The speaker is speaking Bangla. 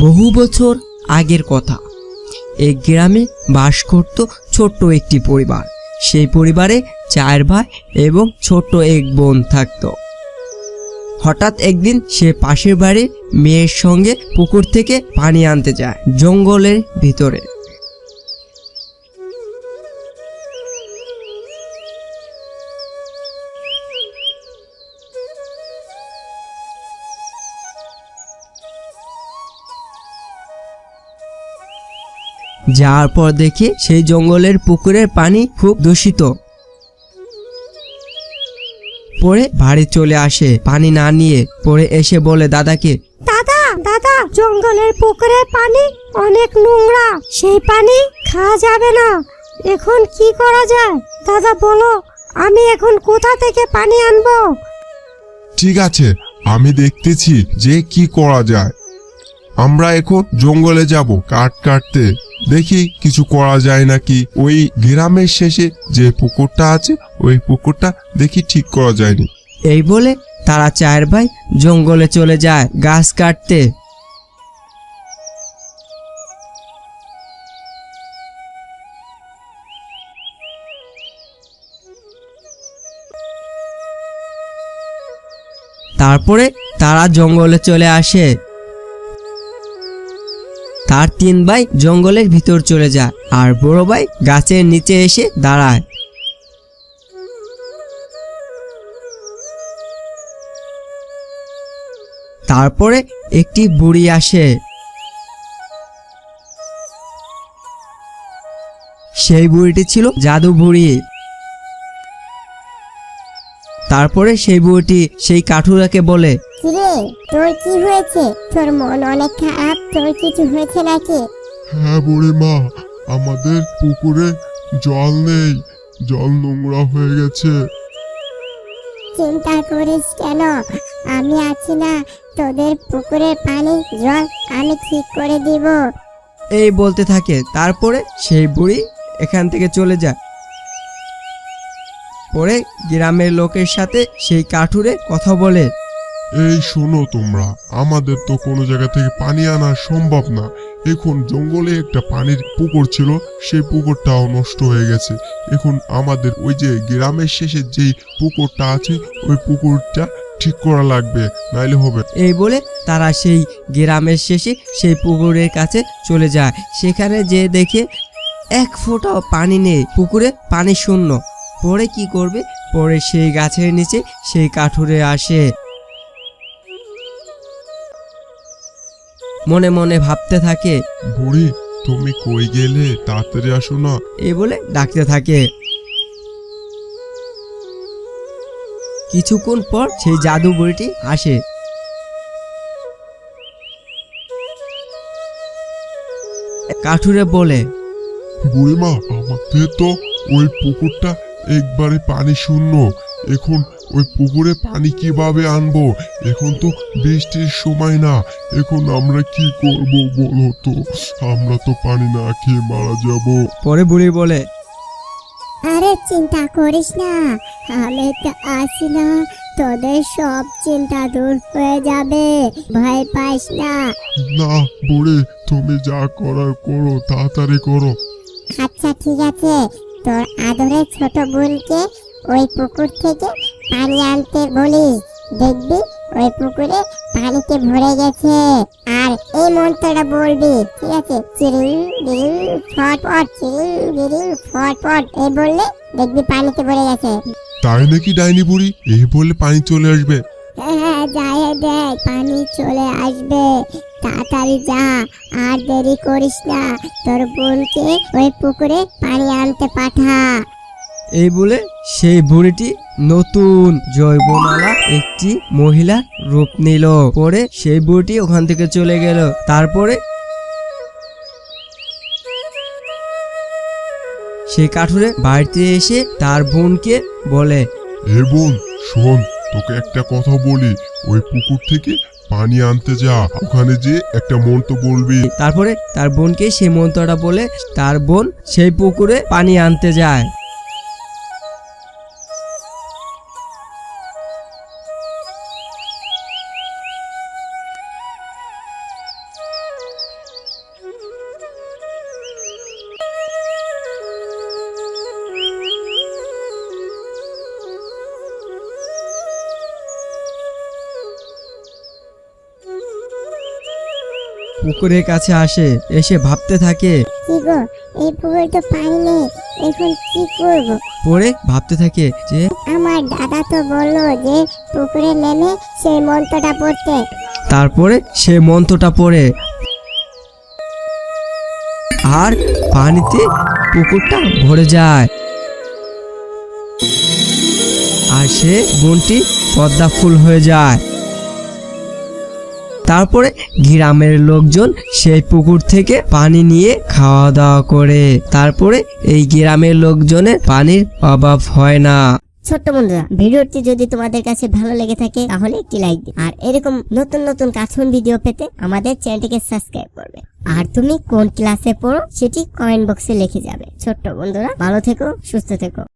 বহু বছর আগের কথা। এক গ্রামে বাস করত ছোট্ট একটি পরিবার। সেই পরিবারে চার ভাই এবং ছোট্ট এক বোন থাকত। হঠাৎ একদিন সে পাশের বাড়ি মেয়ের সঙ্গে পুকুর থেকে পানি আনতে যায় জঙ্গলের ভিতরে। যাওয়ার পর দেখি সেই জঙ্গলের পুকুরের পানি খুব দূষিত। পরে বাড়ি চলে আসে পানি না নিয়ে। পরে এসে বলে দাদাকে দাদা দাদা জঙ্গলের পুকুরের পানি অনেক নোংরা। সেই পানি খাওয়া যাবে না। এখন কি করা যায়? দাদা বলো আমি এখন কোথা থেকে পানি আনব? ঠিক আছে আমি দেখতেছি যে কি করা যায়। আমরা এখন জঙ্গলে যাব কাঠ কাটতে। দেখি কিছু করা যায় নাকি। ওই গ্রামের শেষে যে পুকুরটা আছে, ওই পুকুরটা দেখি ঠিক করা যায়নি। এই বলে তারা চার ভাই জঙ্গলে চলে যায় গাছ কাটতে। তারপরে তারা জঙ্গলে চলে আসে। তার তিন ভাই জঙ্গলের ভিতর চলে যায় আর বড় ভাই গাছের নিচে এসে দাঁড়ায়। তারপরে একটি বুড়ি আসে। সেই বুড়িটি ছিল জাদু বুড়ি। তারপরে সেই বুড়িটি সেই কাঠুরাকে বলে কিরে তোর কি হয়েছে? তোর মন অনেক খারাপ তোর কিছু হয়েছে নাকি? হ্যাঁ বুড়ি মা আমাদের পুকুরে জল নেই জল নোংরা হয়ে গেছে। চিন্তা করিস কেন? আমি আছি না তোদের পুকুরের পানি জল আমি ঠিক করে দিব। এই বলতে থাকে তারপরে সেই বুড়ি এখান থেকে চলে যায়। পরে গ্রামের লোকের সাথে সেই কাঠুরে কথা বলে। এই শোনো তোমরা, আমাদের তো কোনো জায়গা থেকে পানি আনা সম্ভব না। এখন জঙ্গলে একটা পানির পুকুর ছিল, সেই পুকুরটাও নষ্ট হয়ে গেছে। এখন আমাদের ওই যে গ্রামের শেষে যেই পুকুরটা আছে, ওই পুকুরটা ঠিক করা লাগবে, নাইলে হবে এই বলে তারা সেই গ্রামের শেষে সেই পুকুরের কাছে চলে যায়। সেখানে যে দেখে এক ফোঁটাও পানি নেই, পুকুরে পানি শূন্য। পরে কি করবে? পরে সেই গাছের নিচে সেই কাঠুরে আসে। মনে মনে ভাবতে থাকে বুড়ি তুমি কই গেলে? তাড়াতাড়ি আসো না। এই বলে ডাকতে থাকে। কিছুক্ষণ পর সেই জাদু বুড়িটি আসে। কাঠুরে বলে বুড়িমা আমাদের তো ওই পুকুরটা একবারে পানি শূন্য। এখন ওই পুকুরে পানি কীভাবে আনব? এখন তো বৃষ্টির সময় না। এখন আমরা কি করব বলো তো? আমরা তো পানি না খেয়ে মারা যাব। পরে বুড়ি বলে আরে চিন্তা করিস না। আমি তো আছি না। তোদের সব চিন্তা দূর হয়ে যাবে। ভয় পাইস না। না বুড়ি তুমি যা করার করো তাড়াতাড়ি করো। আচ্ছা ঠিক আছে। তোর আদরের ছোট বোনকে ওই পুকুর থেকে পানি আনতে বলিস দেখবি ওই পুকুরে পানিতে ভরে গেছে। আর এই মন্ত্রটা বলবি ঠিক আছে? চিরিং বিরিং ফটফট চিরিং বিরিং ফটফট এই বললে দেখবি পানিতে ভরে গেছে। তাই নাকি ডাইনি বুড়ি? এই বলে পানি চলে আসবে। হ্যাঁ যাই দেখ পানি চলে আসবে। তাড়াতাড়ি যা আর দেরি করিস না। তোর বোনকে ওই পুকুরে পানি আনতে পাঠা। এই বলে সেই বুড়িটি নতুন জৈবনালা একটি মহিলা রূপ নিল। পরে সেই বুড়িটি ওখান থেকে চলে গেল। তারপরে সেই কাঠুরে বাড়িতে এসে তার বোনকে বলে এ বোন শোন তোকে একটা কথা বলি। ওই পুকুর থেকে পানি আনতে যা। ওখানে যে একটা মন্ত্র বলবি। তারপরে তার বোনকে সেই মন্ত্রটা বলে তার বোন সেই পুকুরে পানি আনতে যায়। পুকুরের কাছে আসে এসে ভাবতে থাকে কি গো এই পুকুরে তো পানি নেই এখন কি করব? পরে ভাবতে থাকে যে আমার দাদা তো বলল যে পুকুরে নেমে সেই মন্ত্রটা পড়তে। তারপরে সে মন্ত্রটা পড়ে। আর পানিতে পুকুরটা ভরে যায়। আর সে বনটি পদ্মা ফুল হয়ে যায়। তারপরে গ্রামের লোকজন সেই পুকুর থেকে পানি নিয়ে খাওয়া দাওয়া করে। তারপরে এই গ্রামের লোকজনের পানির অভাব হয় না। ছোট্ট বন্ধুরা, ভিডিওটি যদি তোমাদের কাছে ভালো লেগে থাকে, তাহলে একটি লাইক দিন আর এরকম নতুন নতুন কার্টুন ভিডিও পেতে আমাদের চ্যানেলটিকে সাবস্ক্রাইব করবে। আর তুমি কোন ক্লাসে পড়ো, সেটি কমেন্ট বক্সে লিখে যাবে। ছোট্ট বন্ধুরা, ভালো থেকো, সুস্থ থেকো।